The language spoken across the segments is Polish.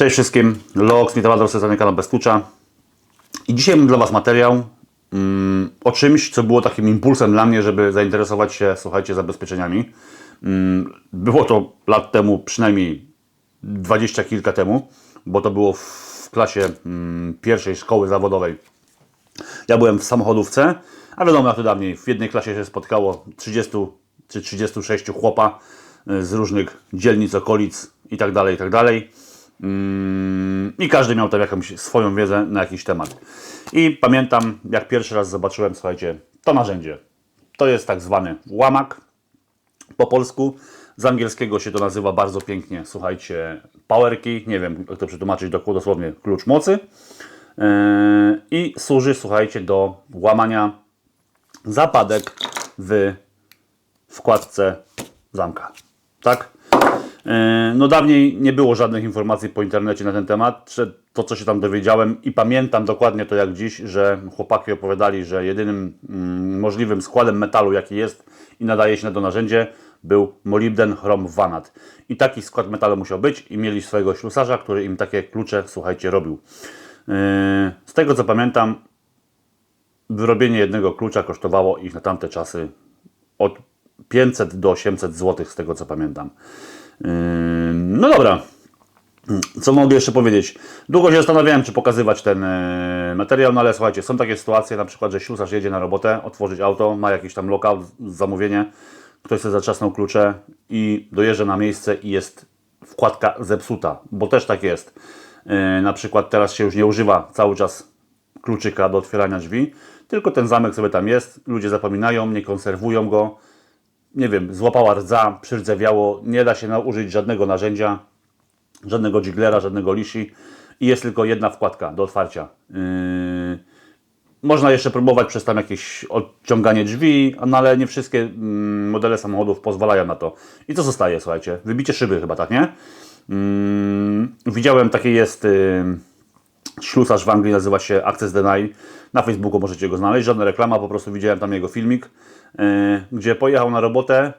Cześć wszystkim, Lox, Mitawador, Sezony kanał Bez Klucza. I dzisiaj mam dla Was materiał mm, o czymś, co było takim impulsem dla mnie, żeby zainteresować się, słuchajcie, zabezpieczeniami. Mm, było to lat temu, przynajmniej dwadzieścia kilka temu, bo to było w klasie mm, pierwszej szkoły zawodowej. Ja byłem w samochodówce, a wiadomo jak to dawniej, w jednej klasie się spotkało 30 czy 36 chłopa y, z różnych dzielnic, okolic i tak dalej, Mm, I każdy miał tam jakąś swoją wiedzę na jakiś temat. I pamiętam, jak pierwszy raz zobaczyłem, słuchajcie, to narzędzie. To jest tak zwany łamak po polsku. Z angielskiego się to nazywa bardzo pięknie, słuchajcie, power key. Nie wiem, jak to przetłumaczyć do- dosłownie, klucz mocy. Yy, I służy, słuchajcie, do łamania zapadek w wkładce zamka. Tak? Yy, No dawniej nie było żadnych informacji po internecie na ten temat. To, co się tam dowiedziałem i pamiętam dokładnie to jak dziś, że chłopaki opowiadali, że jedynym mm, możliwym składem metalu, jaki jest i nadaje się na to narzędzie, był molibden chrom vanat. I taki skład metalu musiał być i mieli swojego ślusarza, który im takie klucze, słuchajcie, robił. Yy, Z tego co pamiętam, wyrobienie jednego klucza kosztowało ich na tamte czasy od 500 do 800 zł, z tego co pamiętam. No dobra, co mogę jeszcze powiedzieć? Długo się zastanawiałem, czy pokazywać ten e, materiał, no ale słuchajcie, są takie sytuacje, na przykład, że ślusarz jedzie na robotę, otworzyć auto, ma jakiś tam lokal, zamówienie, ktoś sobie zatrzasnął klucze i dojeżdża na miejsce i jest wkładka zepsuta, bo też tak jest. E, Na przykład teraz się już nie używa cały czas kluczyka do otwierania drzwi, tylko ten zamek sobie tam jest, ludzie zapominają, nie konserwują go, nie wiem, złapała rdza, przyrdzewiało, nie da się użyć żadnego narzędzia, żadnego jiglera, żadnego lishi i jest tylko jedna wkładka do otwarcia. Yy, Można jeszcze próbować przez tam jakieś odciąganie drzwi, no ale nie wszystkie mm, modele samochodów pozwalają na to. I co zostaje, słuchajcie? Wybicie szyby chyba, tak, nie? Yy, Widziałem, taki jest yy, ślusarz w Anglii, nazywa się Access Deny. Na Facebooku możecie go znaleźć, żadna reklama, po prostu widziałem tam jego filmik, yy, gdzie pojechał na robotę,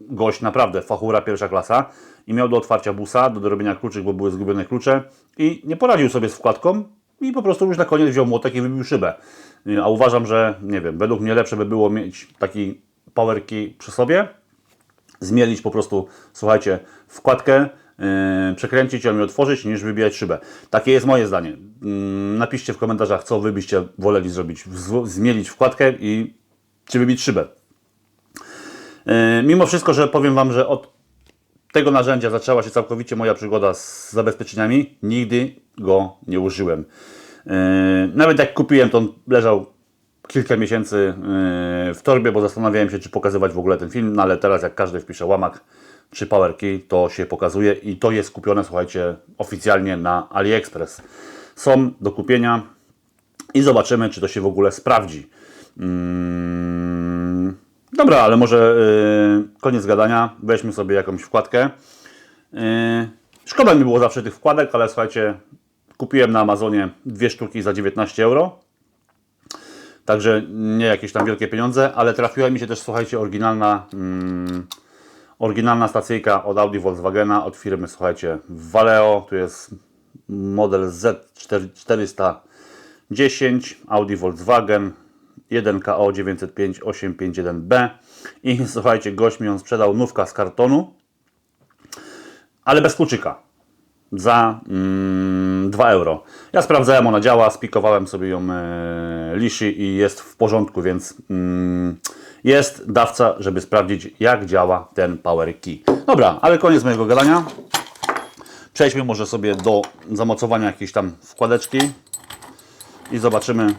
gość naprawdę, fachura pierwsza klasa i miał do otwarcia busa, do dorobienia kluczyk, bo były zgubione klucze i nie poradził sobie z wkładką i po prostu już na koniec wziął młotek i wybił szybę. A uważam, że, nie wiem, według mnie lepsze by było mieć taki power key przy sobie, zmielić po prostu, słuchajcie, wkładkę, przekręcić ją i otworzyć, niż wybijać szybę. Takie jest moje zdanie. Yy, napiszcie w komentarzach, co wy byście woleli zrobić. Zmielić wkładkę i czy wybić szybę. Yy, Mimo wszystko, że powiem Wam, że od tego narzędzia zaczęła się całkowicie moja przygoda z zabezpieczeniami, nigdy go nie użyłem. Yy, Nawet jak kupiłem, to on leżał kilka miesięcy w torbie, bo zastanawiałem się, czy pokazywać w ogóle ten film, no ale teraz jak każdy wpisze łamak czy power key, to się pokazuje i to jest kupione, słuchajcie, oficjalnie na AliExpress. Są do kupienia i zobaczymy, czy to się w ogóle sprawdzi. Mm, Dobra, ale może yy, koniec gadania. Weźmy sobie jakąś wkładkę. Yy, szkoda mi było zawsze tych wkładek, ale słuchajcie, kupiłem na Amazonie dwie sztuki za 19 euro. Także nie jakieś tam wielkie pieniądze, ale trafiła mi się też, słuchajcie, oryginalna, mm, oryginalna stacyjka od Audi Volkswagena, od firmy, słuchajcie, Valeo. Tu jest model Z410 Audi Volkswagen 1KO 905 851B i słuchajcie, gość mi ją sprzedał nówka z kartonu, ale bez kluczyka za mm, 2 euro. Ja sprawdzałem, ona działa, spikowałem sobie ją e, lishi i jest w porządku, więc mm, jest dawca, żeby sprawdzić jak działa ten power key. Dobra, ale koniec mojego gadania. Przejdźmy może sobie do zamocowania jakiejś tam wkładeczki i zobaczymy.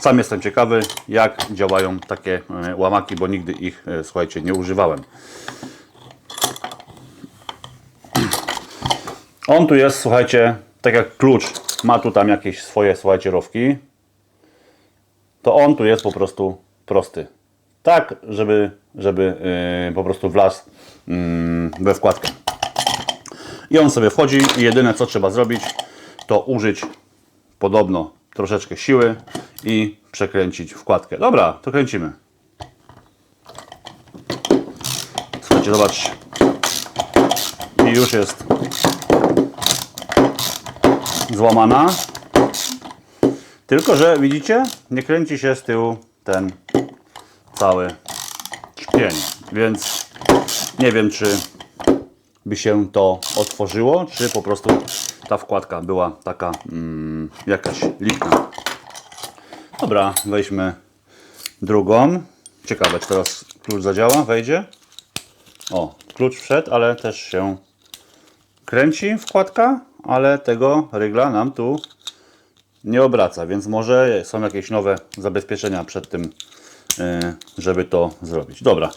Sam jestem ciekawy, jak działają takie e, łamaki, bo nigdy ich, e, słuchajcie, nie używałem. On tu jest, słuchajcie, tak jak klucz ma tu tam jakieś swoje, słuchajcie, rowki, to on tu jest po prostu prosty. Tak, żeby, żeby yy, po prostu wlazł yy, we wkładkę. I on sobie wchodzi i jedyne co trzeba zrobić, to użyć podobno troszeczkę siły i przekręcić wkładkę. Dobra, to kręcimy. Słuchajcie, zobaczcie. I już jest złamana. Tylko, że widzicie, nie kręci się z tyłu ten cały szpień. Więc nie wiem, czy by się to otworzyło, czy po prostu ta wkładka była taka mm, jakaś lipna. Dobra, weźmy drugą. Ciekawe, czy teraz klucz zadziała, wejdzie. O, klucz wszedł, ale też się kręci wkładka, ale tego rygla nam tu nie obraca, więc może są jakieś nowe zabezpieczenia przed tym, yy, żeby to zrobić. Dobra,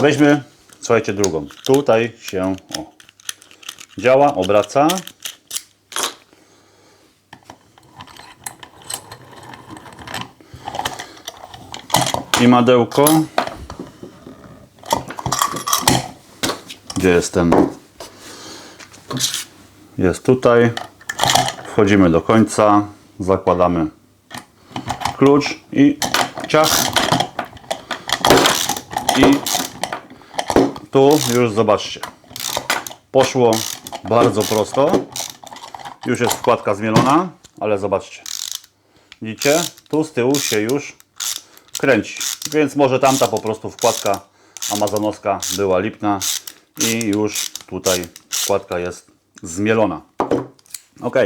weźmy, słuchajcie, drugą. Tutaj się o, działa, obraca. I madełko. Gdzie jest ten? Jest tutaj. Wchodzimy do końca. Zakładamy klucz i ciach. I tu już zobaczcie. Poszło bardzo prosto. Już jest wkładka zmielona, ale zobaczcie. Widzicie? Tu z tyłu się już kręci. Więc może tamta po prostu wkładka amazonowska była lipna i już tutaj wkładka jest zmielona. Ok.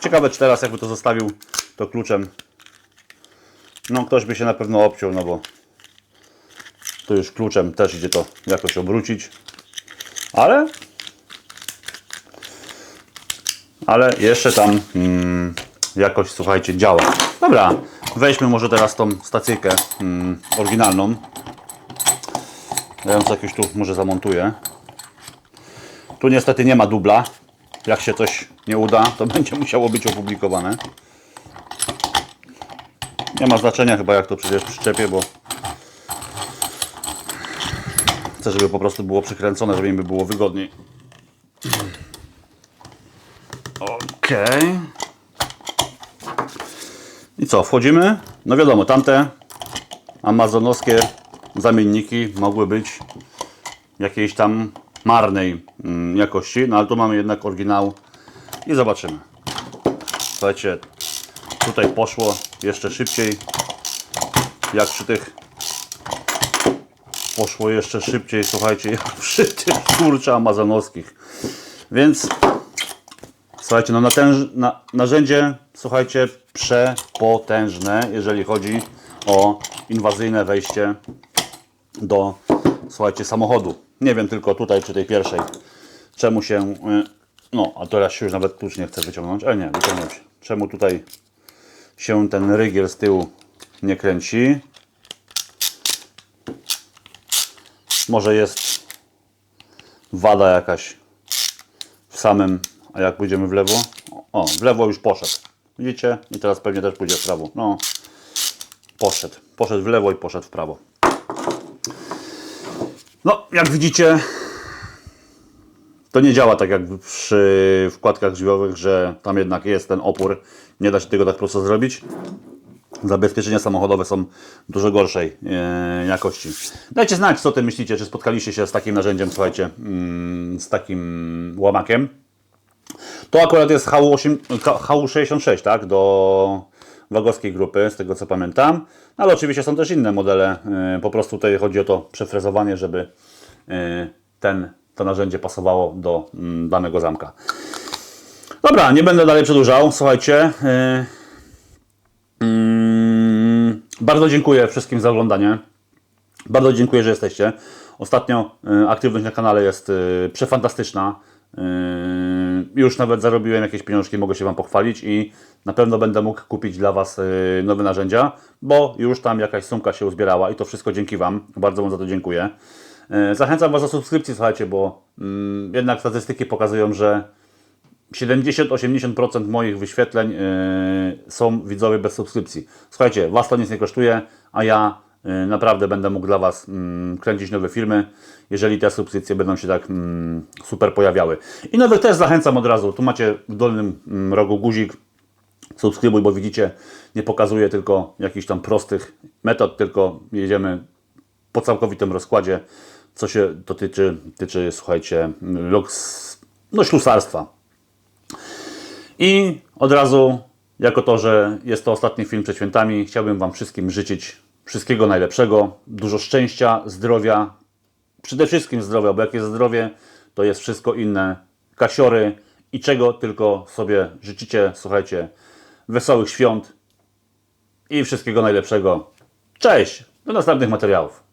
Ciekawe, czy teraz jakby to zostawił to kluczem. No ktoś by się na pewno obciął, no bo tu już kluczem też idzie to jakoś obrócić. Ale ale jeszcze tam mm, jakoś, słuchajcie, działa. Dobra, weźmy może teraz tą stacyjkę mm, oryginalną. Ja ją jakieś tu może zamontuję. Tu niestety nie ma dubla. Jak się coś nie uda, to będzie musiało być opublikowane. Nie ma znaczenia chyba jak to przecież przyczepię, bo chcę, żeby po prostu było przykręcone, żeby by było wygodniej. Okej. I co, wchodzimy? No wiadomo, tamte amazonowskie zamienniki mogły być jakiejś tam marnej jakości, no ale tu mamy jednak oryginał i zobaczymy. Słuchajcie, tutaj poszło jeszcze szybciej, jak przy tych poszło jeszcze szybciej, słuchajcie, jak przy tych kurczę amazonowskich. Więc Słuchajcie, no natęż, na, narzędzie, słuchajcie, przepotężne, jeżeli chodzi o inwazyjne wejście do, słuchajcie, samochodu. Nie wiem tylko tutaj przy tej pierwszej, czemu się, y, no, a teraz się już nawet klucz nie chce wyciągnąć, ale nie, wyciągnąć. Czemu tutaj się ten rygiel z tyłu nie kręci. Może jest wada jakaś w samym a jak pójdziemy w lewo? O, w lewo już poszedł. Widzicie? I teraz pewnie też pójdzie w prawo. No, poszedł. Poszedł w lewo i poszedł w prawo. No, jak widzicie, to nie działa tak jak przy wkładkach drzwiowych, że tam jednak jest ten opór. Nie da się tego tak prosto zrobić. Zabezpieczenia samochodowe są dużo gorszej e, jakości. Dajcie znać, co Ty myślicie, czy spotkaliście się z takim narzędziem, słuchajcie, mm, z takim łamakiem. To akurat jest HU8, HU66, tak, do wagowskiej grupy, z tego co pamiętam. No, ale oczywiście są też inne modele. Y, po prostu tutaj chodzi o to przefrezowanie, żeby y, ten, to narzędzie pasowało do mm, danego zamka. Dobra, nie będę dalej przedłużał. Słuchajcie. Y, mm, bardzo dziękuję wszystkim za oglądanie. Bardzo dziękuję, że jesteście. Ostatnio aktywność na kanale jest przefantastyczna. Yy, już nawet zarobiłem jakieś pieniążki, mogę się Wam pochwalić i na pewno będę mógł kupić dla Was nowe narzędzia, bo już tam jakaś sumka się uzbierała i to wszystko dzięki Wam. Bardzo Wam za to dziękuję. Yy, zachęcam Was do subskrypcji, słuchajcie, bo mm, jednak statystyki pokazują, że 70-80% moich wyświetleń są widzowie bez subskrypcji. Słuchajcie, Was to nic nie kosztuje, a ja Y, naprawdę będę mógł dla Was mm, kręcić nowe filmy, jeżeli te subskrypcje będą się tak mm, super pojawiały. I nowych też zachęcam od razu. Tu macie w dolnym mm, rogu guzik. Subskrybuj, bo widzicie, nie pokazuję tylko jakichś tam prostych metod, tylko jedziemy po całkowitym rozkładzie, co się dotyczy, tyczy, słuchajcie, loks, no ślusarstwa. I od razu, jako to, że jest to ostatni film przed świętami, chciałbym Wam wszystkim życzyć wszystkiego najlepszego, dużo szczęścia, zdrowia, przede wszystkim zdrowia, bo jak jest zdrowie, to jest wszystko inne. Kasiory i czego tylko sobie życzycie. Słuchajcie, wesołych świąt i wszystkiego najlepszego. Cześć! Do następnych materiałów.